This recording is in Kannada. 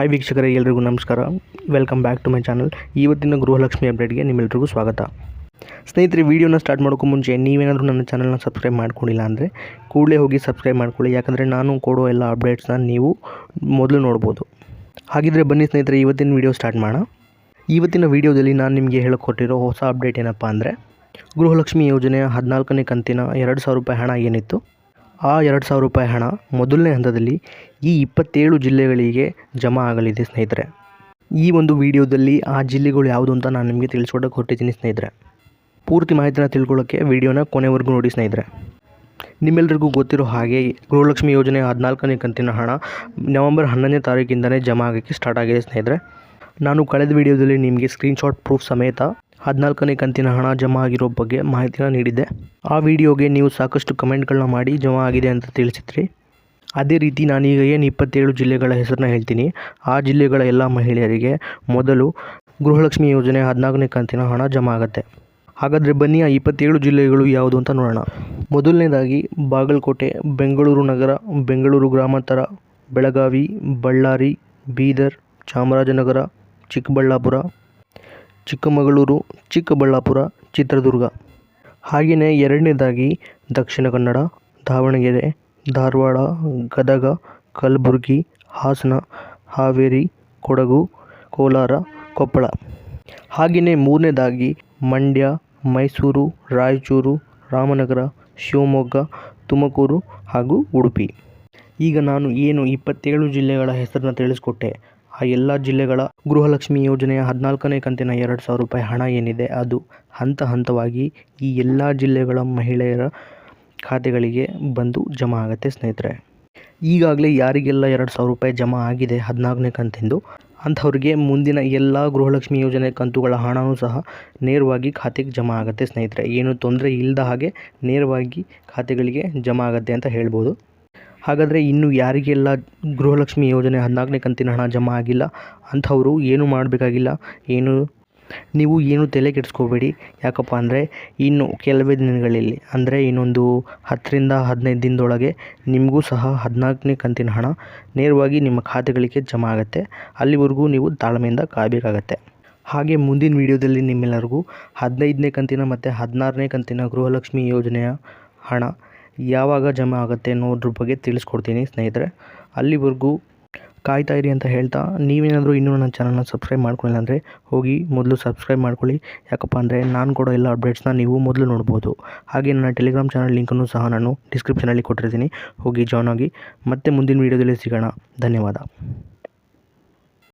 ಹಾಯ್ ವೀಕ್ಷಕರೇ, ಎಲ್ರಿಗೂ ನಮಸ್ಕಾರ. Welcome back to my channel ಇವತ್ತಿನ ಗೃಹಲಕ್ಷ್ಮಿ ಅಪ್ಡೇಟ್ಗೆ ನಿಮ್ಮೆಲ್ರಿಗೂ ಸ್ವಾಗತ. ಸ್ನೇಹಿತರೆ, ವೀಡಿಯೋನ ಸ್ಟಾರ್ಟ್ ಮಾಡೋಕ್ಕೂ ಮುಂಚೆ ನೀವೇನಾದರೂ ನನ್ನ ಚಾನಲ್ನ ಸಬ್ಸ್ಕ್ರೈಬ್ ಮಾಡ್ಕೊಂಡಿಲ್ಲ ಅಂದರೆ ಕೂಡಲೇ ಹೋಗಿ ಸಬ್ಸ್ಕ್ರೈಬ್ ಮಾಡ್ಕೊಳ್ಳಿ. ಯಾಕಂದರೆ ನಾನು ಕೊಡೋ ಎಲ್ಲ ಅಪ್ಡೇಟ್ಸ್ನ ನೀವು ಮೊದಲು ನೋಡ್ಬೋದು. ಹಾಗಿದ್ರೆ ಬನ್ನಿ ಸ್ನೇಹಿತರೆ, ಇವತ್ತಿನ ವೀಡಿಯೋ ಸ್ಟಾರ್ಟ್ ಮಾಡೋಣ. ಇವತ್ತಿನ ವೀಡಿಯೋದಲ್ಲಿ ನಾನು ನಿಮಗೆ ಹೇಳಿಕೊಟ್ಟಿರೋ ಹೊಸ ಅಪ್ಡೇಟ್ ಏನಪ್ಪ ಅಂದರೆ ಗೃಹಲಕ್ಷ್ಮಿ ಯೋಜನೆಯ ಹದಿನಾಲ್ಕನೇ ಕಂತಿನ ಎರಡು ಸಾವಿರ ರೂಪಾಯಿ ಹಣ ಏನಿತ್ತು. ಆ ಎರಡು ಸಾವಿರ ರೂಪಾಯಿ ಹಣ ಮೊದಲನೇ ಹಂತದಲ್ಲಿ ಈ ಇಪ್ಪತ್ತೇಳು ಜಿಲ್ಲೆಗಳಿಗೆ ಜಮಾ ಆಗಲಿದೆ ಸ್ನೇಹಿತರೆ. ಈ ಒಂದು ವಿಡಿಯೋದಲ್ಲಿ ಆ ಜಿಲ್ಲೆಗಳು ಯಾವುದು ಅಂತ ನಾನು ನಿಮಗೆ ತಿಳಿಸ್ಕೊಡೋಕೆ ಹೊರಟಿದ್ದೀನಿ ಸ್ನೇಹಿತರೆ. ಪೂರ್ತಿ ಮಾಹಿತಿನ ತಿಳ್ಕೊಳ್ಳೋಕ್ಕೆ ವಿಡಿಯೋನ ಕೊನೆವರೆಗೂ ನೋಡಿ ಸ್ನೇಹಿತರೆ. ನಿಮ್ಮೆಲ್ಲರಿಗೂ ಗೊತ್ತಿರೋ ಹಾಗೆ ಗೃಹಲಕ್ಷ್ಮಿ ಯೋಜನೆ ಹದಿನಾಲ್ಕನೇ ಕಂತಿನ ಹಣ ನವೆಂಬರ್ ಹನ್ನೊಂದನೇ ತಾರೀಕಿಂದಲೇ ಜಮಾ ಆಗೋಕ್ಕೆ ಸ್ಟಾರ್ಟ್ ಆಗಿದೆ ಸ್ನೇಹಿತರೆ. ನಾನು ಕಳೆದ ವಿಡಿಯೋದಲ್ಲಿ ನಿಮಗೆ ಸ್ಕ್ರೀನ್ಶಾಟ್ ಪ್ರೂಫ್ ಸಮೇತ ಹದಿನಾಲ್ಕನೇ ಕಂತಿನ ಹಣ ಜಮಾ ಆಗಿರೋ ಬಗ್ಗೆ ಮಾಹಿತಿನ ನೀಡಿದ್ದೆ. ಆ ವಿಡಿಯೋಗೆ ನೀವು ಸಾಕಷ್ಟು ಕಮೆಂಟ್ಗಳನ್ನ ಮಾಡಿ ಜಮಾ ಆಗಿದೆ ಅಂತ ತಿಳಿಸಿದ್ರಿ. ಅದೇ ರೀತಿ ನಾನೀಗ ಏನು ಇಪ್ಪತ್ತೇಳು ಜಿಲ್ಲೆಗಳ ಹೆಸರನ್ನ ಹೇಳ್ತೀನಿ. ಆ ಜಿಲ್ಲೆಗಳ ಎಲ್ಲ ಮಹಿಳೆಯರಿಗೆ ಮೊದಲು ಗೃಹಲಕ್ಷ್ಮಿ ಯೋಜನೆ ಹದಿನಾಲ್ಕನೇ ಕಂತಿನ ಹಣ ಜಮಾ ಆಗುತ್ತೆ. ಹಾಗಾದರೆ ಬನ್ನಿ ಆ ಇಪ್ಪತ್ತೇಳು ಜಿಲ್ಲೆಗಳು ಯಾವುದು ಅಂತ ನೋಡೋಣ. ಮೊದಲನೇದಾಗಿ ಬಾಗಲಕೋಟೆ, ಬೆಂಗಳೂರು ನಗರ, ಬೆಂಗಳೂರು ಗ್ರಾಮಾಂತರ ಬೆಳಗಾವಿ, ಬಳ್ಳಾರಿ, ಬೀದರ್, ಚಾಮರಾಜನಗರ, ಚಿಕ್ಕಬಳ್ಳಾಪುರ ಚಿಕ್ಕಮಗಳೂರು, ಚಿಕ್ಕಬಳ್ಳಾಪುರ, ಚಿತ್ರದುರ್ಗ. ಹಾಗೆಯೇ ಎರಡನೇದಾಗಿ ದಕ್ಷಿಣ ಕನ್ನಡ, ದಾವಣಗೆರೆ, ಧಾರವಾಡ, ಗದಗ, ಕಲಬುರಗಿ, ಹಾಸನ, ಹಾವೇರಿ, ಕೊಡಗು, ಕೋಲಾರ, ಕೊಪ್ಪಳ. ಹಾಗೆಯೇ ಮೂರನೇದಾಗಿ ಮಂಡ್ಯ, ಮೈಸೂರು, ರಾಯಚೂರು, ರಾಮನಗರ, ಶಿವಮೊಗ್ಗ, ತುಮಕೂರು ಹಾಗೂ ಉಡುಪಿ. ಈಗ ನಾನು ಏನು ಇಪ್ಪತ್ತೇಳು ಜಿಲ್ಲೆಗಳ ಹೆಸರನ್ನ ತಿಳಿಸ್ಕೊಟ್ಟೆ ಆ ಎಲ್ಲ ಜಿಲ್ಲೆಗಳ ಗೃಹಲಕ್ಷ್ಮಿ ಯೋಜನೆಯ ಹದಿನಾಲ್ಕನೇ ಕಂತಿನ ಎರಡು ಸಾವಿರ ರೂಪಾಯಿ ಹಣ ಏನಿದೆ, ಅದು ಹಂತ ಹಂತವಾಗಿ ಈ ಎಲ್ಲ ಜಿಲ್ಲೆಗಳ ಮಹಿಳೆಯರ ಖಾತೆಗಳಿಗೆ ಬಂದು ಜಮಾ ಆಗುತ್ತೆ ಸ್ನೇಹಿತರೆ. ಈಗಾಗಲೇ ಯಾರಿಗೆಲ್ಲ ಎರಡು ಸಾವಿರ ರೂಪಾಯಿ ಜಮಾ ಆಗಿದೆ ಹದಿನಾಲ್ಕನೇ ಕಂತಿಂದು, ಅಂಥವ್ರಿಗೆ ಮುಂದಿನ ಎಲ್ಲ ಗೃಹಲಕ್ಷ್ಮಿ ಯೋಜನೆ ಕಂತುಗಳ ಹಣವೂ ಸಹ ನೇರವಾಗಿ ಖಾತೆಗೆ ಜಮಾ ಆಗುತ್ತೆ ಸ್ನೇಹಿತರೆ. ಏನು ತೊಂದರೆ ಇಲ್ಲದ ಹಾಗೆ ನೇರವಾಗಿ ಖಾತೆಗಳಿಗೆ ಜಮಾ ಆಗುತ್ತೆ ಅಂತ ಹೇಳ್ಬೋದು. ಹಾಗಾದರೆ ಇನ್ನು ಯಾರಿಗೆಲ್ಲ ಗೃಹಲಕ್ಷ್ಮಿ ಯೋಜನೆ ಹದಿನಾಲ್ಕನೇ ಕಂತಿನ ಹಣ ಜಮಾ ಆಗಿಲ್ಲ, ಅಂಥವರು ಏನು ಮಾಡಬೇಕಾಗಿಲ್ಲ, ಏನು, ನೀವು ಏನು ತಲೆ ಕೆಡಿಸ್ಕೋಬೇಡಿ. ಯಾಕಪ್ಪ ಅಂದರೆ ಇನ್ನು ಕೆಲವೇ ದಿನಗಳಲ್ಲಿ, ಅಂದರೆ ಇನ್ನೊಂದು ಹತ್ತರಿಂದ ಹದಿನೈದು ದಿನದೊಳಗೆ ನಿಮಗೂ ಸಹ ಹದಿನಾಲ್ಕನೇ ಕಂತಿನ ಹಣ ನೇರವಾಗಿ ನಿಮ್ಮ ಖಾತೆಗಳಿಗೆ ಜಮಾ ಆಗುತ್ತೆ. ಅಲ್ಲಿವರೆಗೂ ನೀವು ತಾಳ್ಮೆಯಿಂದ ಕಾಯಬೇಕಾಗತ್ತೆ. ಹಾಗೆ ಮುಂದಿನ ವಿಡಿಯೋದಲ್ಲಿ ನಿಮ್ಮೆಲ್ಲರಿಗೂ ಹದಿನೈದನೇ ಕಂತಿನ ಮತ್ತು ಹದಿನಾರನೇ ಕಂತಿನ ಗೃಹಲಕ್ಷ್ಮಿ ಯೋಜನೆಯ ಹಣ ಯಾವಾಗ ಜಮಾ ಆಗುತ್ತೆ ಅನ್ನೋದ್ರ ಬಗ್ಗೆ ತಿಳಿಸ್ಕೊಡ್ತೀನಿ, ಸ್ನೇಹಿತರೆ. ಅಲ್ಲಿವರೆಗೂ ಕಾಯ್ತಾ ಇರಿ ಅಂತ ಹೇಳ್ತಾ, ನೀವೇನಾದರೂ ಇನ್ನೂ ನನ್ನ ಚಾನಲ್ನ ಸಬ್ಸ್ಕ್ರೈಬ್ ಮಾಡ್ಕೊಳ್ಳಿಲ್ಲ ಅಂದರೆ ಹೋಗಿ ಮೊದಲು ಸಬ್ಸ್ಕ್ರೈಬ್ ಮಾಡ್ಕೊಳ್ಳಿ. ಯಾಕಪ್ಪ ಅಂದರೆ ನಾನು ಕೊಡೋ ಎಲ್ಲ ಅಪ್ಡೇಟ್ಸ್ನ ನೀವು ಮೊದಲು ನೋಡ್ಬೋದು. ಹಾಗೆ ನನ್ನ ಟೆಲಿಗ್ರಾಮ್ ಚಾನಲ್ ಲಿಂಕನ್ನು ಸಹ ನಾನು ಡಿಸ್ಕ್ರಿಪ್ಷನಲ್ಲಿ ಕೊಟ್ಟಿರ್ತೀನಿ. ಹೋಗಿ ಜಾಯ್ನ್ ಆಗಿ. ಮತ್ತೆ ಮುಂದಿನ ವೀಡಿಯೋದಲ್ಲಿ ಸಿಗೋಣ. ಧನ್ಯವಾದ.